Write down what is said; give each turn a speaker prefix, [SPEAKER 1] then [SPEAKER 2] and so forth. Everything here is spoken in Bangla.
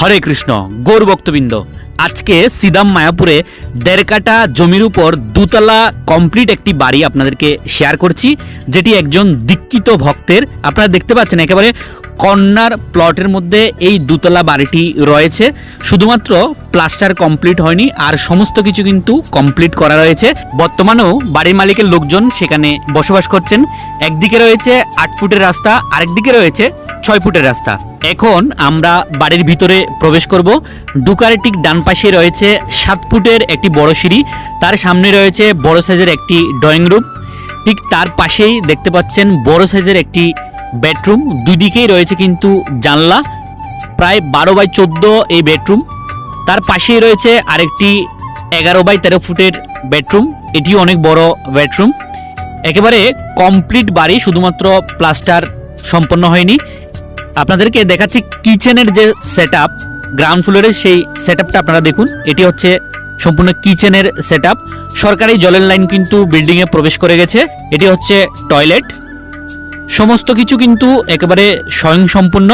[SPEAKER 1] হরে কৃষ্ণ, গৌর ভক্তবৃন্দ, আজকে সিদাম মায়াপুরে দেড় কাটা জমির উপর দুতলা কমপ্লিট একটি বাড়ি আপনাদেরকে শেয়ার করছি, যেটি একজন দীক্ষিত ভক্তের। আপনারা দেখতে পাচ্ছেন একেবারে কর্নার প্লটের মধ্যে এই দুতলা বাড়িটি রয়েছে। শুধুমাত্র প্লাস্টার কমপ্লিট হয়নি, আর সমস্ত কিছু কিন্তু কমপ্লিট করা রয়েছে। বর্তমানেও বাড়ির মালিকের লোকজন সেখানে বসবাস করছেন। একদিকে রয়েছে আট ফুটের রাস্তা, আরেকদিকে রয়েছে ছয় ফুটের রাস্তা। এখন আমরা বাড়ির ভিতরে প্রবেশ করব। ঢুকার ঠিক ডান পাশে রয়েছে সাত ফুটের একটি বড় সিঁড়ি। তার সামনে রয়েছে বড় সাইজের একটি ড্রয়িং রুম। ঠিক তার পাশেই দেখতে পাচ্ছেন বড় সাইজের একটি বেডরুম। দুই দিকেই রয়েছে কিন্তু জানলা। প্রায় বারো বাই চোদ্দ এই বেডরুম। তার পাশেই রয়েছে আরেকটি এগারো বাই তেরো ফুটের বেডরুম। এটি অনেক বড় বেডরুম। একেবারে কমপ্লিট বাড়ি, শুধুমাত্র প্লাস্টার সম্পন্ন হয়নি। আপনাদেরকে দেখাচ্ছি কিচেনের যে সেট আপ গ্রাউন্ড ফ্লোরের সেই সেট আপনারা দেখুন। এটি হচ্ছে সম্পূর্ণ কিচেনের সেট সরকারি জলের লাইন কিন্তু বিল্ডিংয়ে প্রবেশ করে গেছে। এটি হচ্ছে টয়লেট সমস্ত কিছু কিন্তু একেবারে স্বয়ংসম্পূর্ণ।